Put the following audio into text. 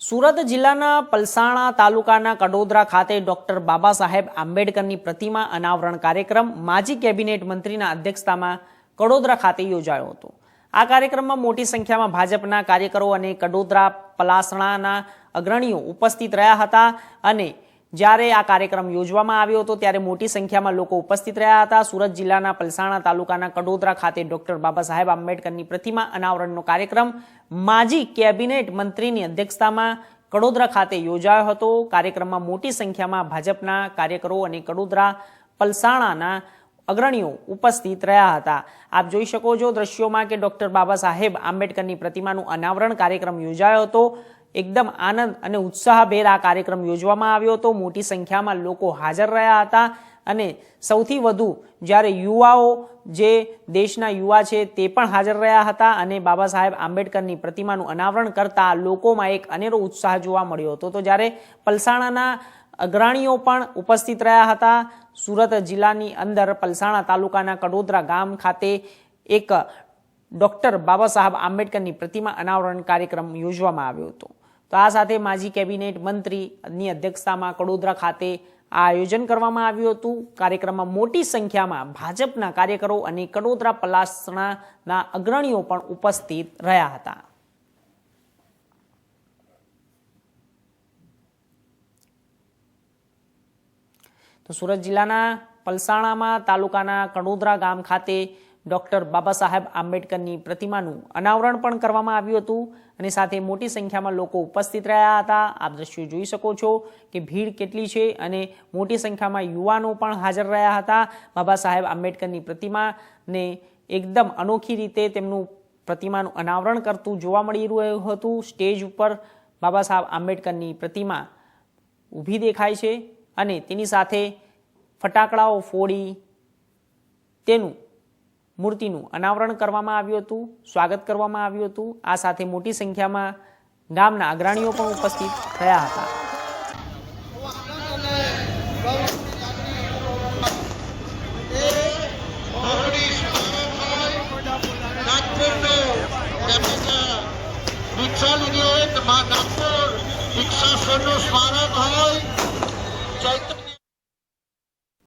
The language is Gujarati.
સુરત જિલ્લાના પલસાણા તાલુકાના કડોદરા ખાતે ડોક્ટર બાબા સાહેબ આંબેડકરની પ્રતિમા અનાવરણ કાર્યક્રમ માજી કેબિનેટ મંત્રીના અધ્યક્ષતામાં કડોદરા ખાતે યોજાયો હતો. આ કાર્યક્રમમાં મોટી સંખ્યામાં ભાજપના કાર્યકરો અને કડોદરા પલાસણાના અગ્રણીઓ ઉપસ્થિત રહ્યા હતા અને જ્યારે આ કાર્યક્રમ યોજવામાં આવ્યો હતો, ત્યારે મોટી સંખ્યામાં લોકો ઉપસ્થિત રહ્યા હતા. સુરત જિલ્લાના પલસાણા તાલુકાના કડોદરા ખાતે ડોક્ટર બાબા સાહેબ આંબેડકરની પ્રતિમા અનાવરણનો કાર્યક્રમ માજી કેબિનેટ મંત્રીની અધ્યક્ષતામાં કડોદરા ખાતે યોજાયો હતો. કાર્યક્રમમાં મોટી સંખ્યામાં ભાજપના કાર્યકરો અને કડોદરા પલસાણાના અગ્રણીઓ ઉપસ્થિત રહ્યા હતા. આપ જોઈ શકો છો દ્રશ્યોમાં કે ડોક્ટર બાબા સાહેબ આંબેડકરની પ્રતિમાનું અનાવરણ કાર્યક્રમ યોજાયો હતો. એકદમ આનંદ અને ઉત્સાહભેર આ કાર્યક્રમ યોજવામાં આવ્યો હતો. મોટી સંખ્યામાં લોકો હાજર રહ્યા હતા અને સૌથી વધુ જ્યારે યુવાઓ જે દેશના યુવા છે તે પણ હાજર રહ્યા હતા અને બાબા સાહેબ આંબેડકરની પ્રતિમાનું અનાવરણ કરતા લોકોમાં એક અનેરો ઉત્સાહ જોવા મળ્યો હતો. તો જ્યારે પલસાણાના અગ્રણીઓ પણ ઉપસ્થિત રહ્યા હતા, સુરત જિલ્લાની અંદર પલસાણા તાલુકાના કડોદરા ગામ ખાતે એક ડોક્ટર બાબા સાહેબ આંબેડકરની પ્રતિમા અનાવરણ કાર્યક્રમ યોજવામાં આવ્યો હતો. તો આ સાથે માજી કેબિનેટ મંત્રીની અધ્યક્ષતામાં કડોદરા ખાતે આ આયોજન કરવામાં આવ્યું હતું. કાર્યક્રમમાં મોટી સંખ્યામાં ભાજપના કાર્યકરો અને કડોદરા પલાસણાના અગ્રણીઓ પણ ઉપસ્થિત રહ્યા હતા. તો સુરત જિલ્લાના પલસાણામાં તાલુકાના કડોદરા ગામ ખાતે ડોક્ટર બાબા સાહેબ આંબેડકરની પ્રતિમાનું અનાવરણ પણ કરવામાં આવ્યું હતું અને સાથે મોટી સંખ્યામાં લોકો ઉપસ્થિત રહ્યા હતા. આપ દ્રશ્યો જોઈ શકો છો કે ભીડ કેટલી છે અને મોટી સંખ્યામાં યુવાનો પણ હાજર રહ્યા હતા. બાબા સાહેબ આંબેડકરની પ્રતિમાને એકદમ અનોખી રીતે તેમનું પ્રતિમાનું અનાવરણ કરતું જોવા મળી રહ્યું હતું. સ્ટેજ ઉપર બાબા સાહેબ આંબેડકરની પ્રતિમા ઊભી દેખાય છે અને તેની સાથે ફટાકડાઓ ફોડી તેનું મૂર્તિનું અનાવરણ કરવામાં આવ્યું હતું, સ્વાગત કરવામાં આવ્યું હતું. આ સાથે મોટી સંખ્યામાં ગામના અગ્રણીઓ પણ ઉપસ્થિત થયા હતા. સ્મારક હોય